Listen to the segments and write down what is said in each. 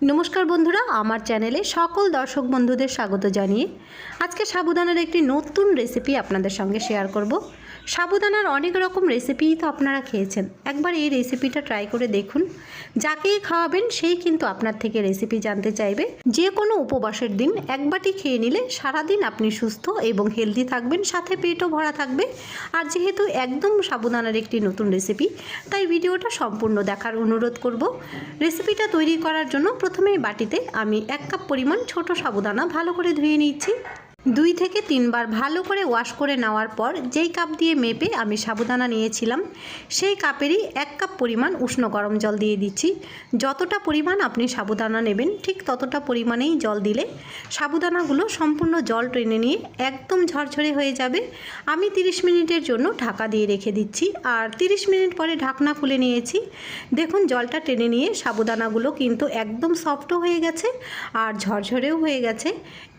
নমস্কার বন্ধুরা, আমার চ্যানেলে সকল দর্শক বন্ধুদের স্বাগত জানিয়ে আজকে সাবুদানার একটি নতুন রেসিপি আপনাদের সঙ্গে শেয়ার করব। সাবুদানার অনেক রকম রেসিপিই তো আপনারা খেয়েছেন। একবার এই রেসিপিটা ট্রাই করে দেখুন। যাকেই খাওয়াবেন, সেই কিন্তু আপনার থেকে রেসিপি জানতে চাইবে। যে কোনো উপবাসের দিন এক বাটি খেয়ে নিলে সারাদিন আপনি সুস্থ এবং হেলদি থাকবেন, সাথে পেটও ভরা থাকবে। আর যেহেতু একদম সাবুদানার একটি নতুন রেসিপি তাই ভিডিওটা সম্পূর্ণ দেখার অনুরোধ করব। রেসিপিটা তৈরি করার জন্য প্রথমেই বাটিতে আমি এক কাপ পরিমাণ ছোট সাবুদানা ভালো করে ধুয়ে নিচ্ছি দুই থেকে তিনবার ভালো করে ওয়াশ করে নেওয়ার পর যেই কাপ দিয়ে মেপে আমি সাবুদানা নিয়েছিলাম, সেই কাপেরই এক কাপ পরিমাণ উষ্ণ গরম জল দিয়ে দিচ্ছি। যতটা পরিমাণ আপনি সাবুদানা নেবেন, ঠিক ততটা পরিমাণেই জল দিলে সাবুদানাগুলো সম্পূর্ণ জল টেনে নিয়ে একদম ঝরঝরে হয়ে যাবে। আমি 30 মিনিটের জন্য ঢাকা দিয়ে রেখে দিচ্ছি আর 30 মিনিট পরে ঢাকনা খুলে নিয়েছি। দেখুন, জলটা টেনে নিয়ে সাবুদানাগুলো কিন্তু একদম সফটও হয়ে গেছে আর ঝরঝরেও হয়ে গেছে।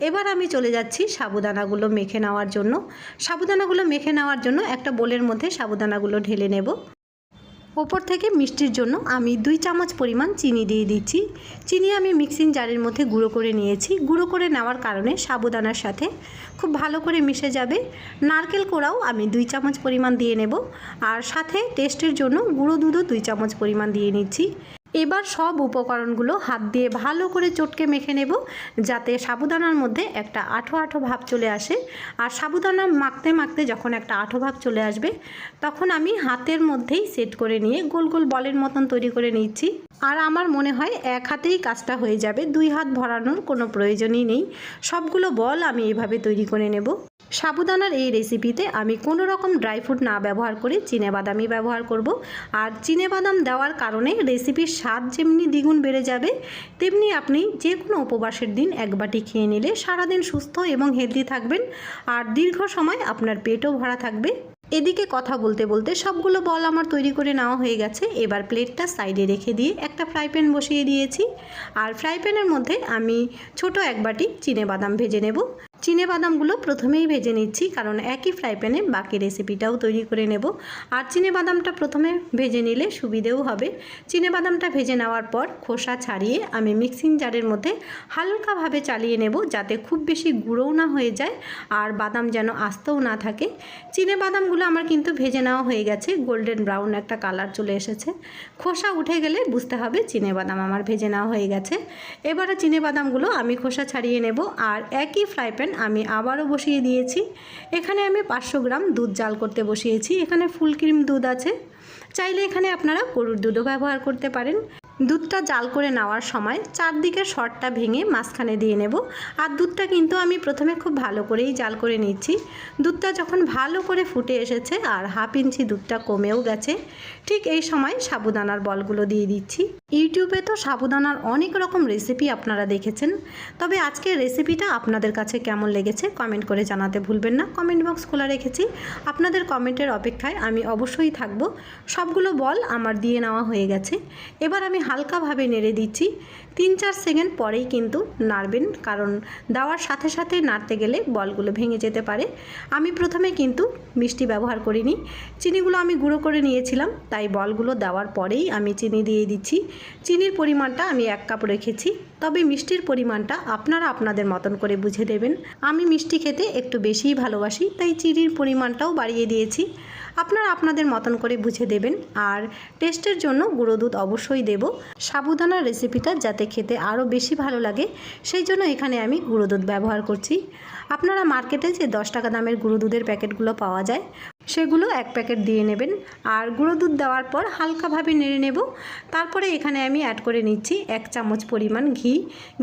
এবার আমি চলে যাচ্ছি সাবুদানাগুলো মেখে নেওয়ার জন্য। সাবুদানাগুলো মেখে নেওয়ার জন্য একটা বোলের মধ্যে সাবুদানাগুলো ঢেলে নেব। ওপর থেকে মিষ্টির জন্য আমি দুই চামচ পরিমাণ চিনি দিয়ে দিচ্ছি। চিনি আমি মিক্সিং জারের মধ্যে গুঁড়ো করে নিয়েছি। গুঁড়ো করে নেওয়ার কারণে সাবুদানার সাথে খুব ভালো করে মিশে যাবে। নারকেল কোড়াও আমি দুই চামচ পরিমাণ দিয়ে নেব। আর সাথে টেস্টের জন্য গুঁড়ো দুধও দুই চামচ পরিমাণ দিয়ে নিচ্ছি। এবার সব উপকরণগুলো হাত দিয়ে ভালো করে চটকে মেখে নেব, যাতে সাবুদানার মধ্যে একটা আঠো আঠো ভাব চলে আসে। আর সাবুদানা মাখতে মাখতে যখন একটা আঠো ভাব চলে আসবে, তখন আমি হাতের মধ্যেই সেট করে নিয়ে গোল গোল বলের মতন তৈরি করে নিচ্ছি। আর আমার মনে হয় এক হাতেই কাজটা হয়ে যাবে, দুই হাত ভরানোর কোনো প্রয়োজনই নেই। সবগুলো বল আমি এভাবে তৈরি করে নেব। সাবুদানার এই রেসিপিতে আমি কোনো রকম ড্রাই ফ্রুট না ব্যবহার করে বাদামই ব্যবহার করব। আর বাদাম দেওয়ার কারণে রেসিপির স্বাদ যেমনি দ্বিগুণ বেড়ে যাবে, তেমনি আপনি যে কোনো উপবাসের দিন এক বাটি খেয়ে নিলে সারাদিন সুস্থ এবং হেলদি থাকবেন আর দীর্ঘ সময় আপনার পেটও ভরা থাকবে। এদিকে কথা বলতে বলতে সবগুলো বল আমার তৈরি করে নেওয়া হয়ে গেছে। এবার প্লেটটা সাইডে রেখে দিয়ে একটা ফ্রাই প্যান বসিয়ে দিয়েছি। আর ফ্রাই প্যানের মধ্যে আমি ছোট এক বাটি বাদাম ভেজে নেব। চিনে বাদামগুলো প্রথমেই ভেজে নিচ্ছি, কারণ একই ফ্রাই প্যানে বাকি রেসিপিটাও তৈরি করে নেব। আর চিনে বাদামটা প্রথমে ভেজে নিলে সুবিধেও হবে। চিনে বাদামটা ভেজে নেওয়ার পর খোসা ছাড়িয়ে আমি মিক্সিং জারের মধ্যে হালকাভাবে চালিয়ে নেব, যাতে খুব বেশি গুঁড়োও না হয়ে যায় আর বাদাম যেন আস্তেও না থাকে। চিনে বাদামগুলো আমার কিন্তু ভেজে নেওয়া হয়ে গেছে, গোল্ডেন ব্রাউন একটা কালার চলে এসেছে। খোসা উঠে গেলে বুঝতে হবে চিনে বাদাম আমার ভেজে নেওয়া হয়ে গেছে। এবারে চিনে বাদামগুলো আমি খোসা ছাড়িয়ে নেব, আর একই ফ্রাই প্যান আমি আবারও বসিয়ে দিয়েছি। এখানে আমি পাঁচশো গ্রাম দুধ জাল করতে বসিয়েছি। এখানে ফুল ক্রিম দুধ আছে। চাইলে এখানে আপনারা গরুর দুধও ব্যবহার করতে পারেন। দুধটা জাল করে নেওয়ার সময় চারদিকে শর্টটা ভেঙে মাঝখানে দিয়ে নেব। আর দুধটা কিন্তু আমি প্রথমে খুব ভালো করেই জাল করে নিচ্ছি। দুধটা যখন ভালো করে ফুটে এসেছে আর হাফ ইঞ্চি দুধটা কমেও গেছে, ঠিক এই সময় সাবুদানার বলগুলো দিয়ে দিচ্ছি। ইউটিউবে তো সাবুদানার অনেক রকম রেসিপি আপনারা দেখেছেন। তবে আজকের রেসিপিটা আপনাদের কাছে কেমন লেগেছে কমেন্ট করে জানাতে ভুলবেন না। কমেন্ট বক্স খোলা রেখেছি। আপনাদের কমেন্টের অপেক্ষায় আমি অবশ্যই থাকব। সবগুলো বল আমার দিয়ে নেওয়া হয়ে গেছে। এবার আমি হালকাভাবে নেড়ে দিচ্ছি। তিন চার সেকেন্ড পরেই কিন্তু নাড়বেন, কারণ দেওয়ার সাথে সাথে নাড়তে গেলে বলগুলো ভেঙে যেতে পারে। আমি প্রথমে কিন্তু মিষ্টি ব্যবহার করিনি। চিনিগুলো আমি গুঁড়ো করে নিয়েছিলাম, তাই বলগুলো দেওয়ার পরেই আমি চিনি দিয়ে দিচ্ছি। চিনির পরিমাণটা আমি এক কাপ রেখেছি, তবে মিষ্টির পরিমাণটা আপনারা আপনাদের মতন করে বুঝে দেবেন। আমি মিষ্টি খেতে একটু বেশিই ভালোবাসি, তাই চিনির পরিমাণটাও বাড়িয়ে দিয়েছি। আপনারা আপনাদের মতন করে বুঝে দেবেন, আর টেস্টের জন্য গুঁড়ো দুধ অবশ্যই দেব। সাবুদানার রেসিপিটা যাতে খেতে আরও বেশি ভালো লাগে, সেই জন্য এখানে আমি গুঁড়ো দুধ ব্যবহার করছি। আপনারা মার্কেটে যে দশ টাকা দামের গুঁড়ো দুধের প্যাকেটগুলো পাওয়া যায় সেগুলো এক প্যাকেট দিয়ে নেবেন। আর গুঁড়ো দুধ দেওয়ার পর হালকাভাবে নেড়ে নেব। তারপরে এখানে আমি অ্যাড করে নিচ্ছি এক চামচ পরিমাণ ঘি।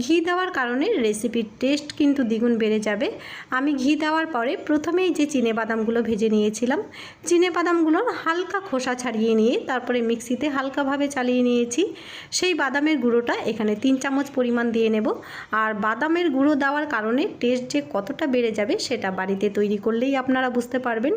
ঘি দেওয়ার কারণে রেসিপির টেস্ট কিন্তু দ্বিগুণ বেড়ে যাবে। আমি ঘি দেওয়ার পরে প্রথমেই যে চিনে বাদামগুলো ভেজে নিয়েছিলাম, চিনে বাদামগুলোর হালকা খোসা ছাড়িয়ে নিয়ে তারপরে মিক্সিতে হালকাভাবে চালিয়ে নিয়েছি। সেই বাদামের গুঁড়োটা এখানে তিন চামচ পরিমাণ দিয়ে নেব। আর বাদামের গুঁড়ো দেওয়ার কারণে টেস্ট যে কতটা বেড়ে যাবে সেটা বাড়িতে তৈরি করলেই আপনারা বুঝতে পারবেন।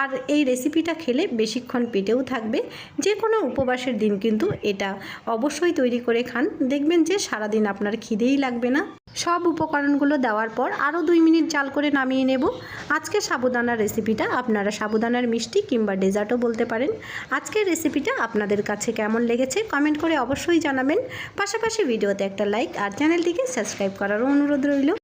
আর এই রেসিপিটা খেলে বেশিক্ষণ পেটেও থাকবে। যে কোনো উপবাসের দিন কিন্তু এটা। অবশ্যই তৈরি করে খান। দেখবেন যে সারাদিন আপনার খিদেই লাগবে না। সব উপকরণগুলো দেওয়ার পর আরও দুই মিনিট জাল করে নামিয়ে নেব। আজকে সাবুদানার রেসিপিটা আপনারা সাবুদানার মিষ্টি কিংবা ডেজার্টও বলতে পারেন। আজকের রেসিপিটা আপনাদের কাছে কেমন লেগেছে কমেন্ট করে অবশ্যই জানাবেন। পাশাপাশি ভিডিওতে একটা লাইক আর চ্যানেলটিকে সাবস্ক্রাইব করারও অনুরোধ রইল।